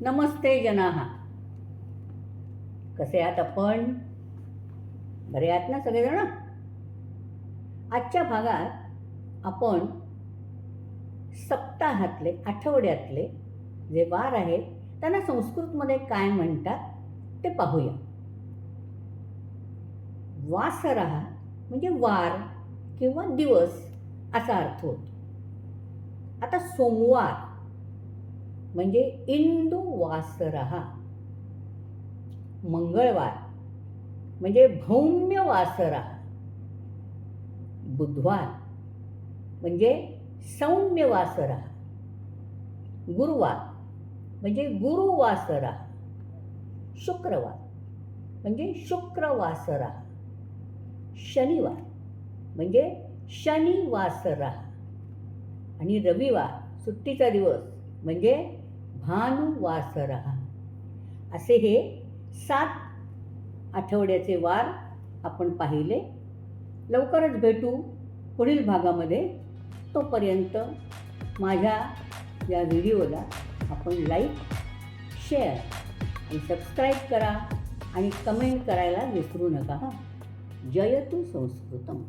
नमस्ते जनाहा कसे आहात आपण? बरे आहात ना सगळेजण? आजच्या भागात आपण सप्ताहातले आठवड्यातले जे वार आहेत त्यांना संस्कृतमध्ये काय म्हणतात ते पाहूया. वासरहा म्हणजे वार किंवा दिवस असा अर्थ होतो. आता सोमवार म्हणजे इंदू वासरहा मंगळवार म्हणजे भौम्य वासरहा बुधवार म्हणजे सौम्य वासरहा गुरुवार म्हणजे गुरुवासरा शुक्रवार म्हणजे शुक्रवासरा शनिवार म्हणजे शनिवासरा आणि रविवार सुट्टीचा दिवस. म्हणजे भानुवासरा. असे हे सात आठवड्याचे वार आपण पाहिले. लवकरच भेटू पुढील भागामध्ये. तोपर्यंत माझ्या या व्हिडिओला आपण लाईक शेअर आणि सबस्क्राईब करा आणि कमेंट करायला विसरू नका. हां जयतु संस्कृतम.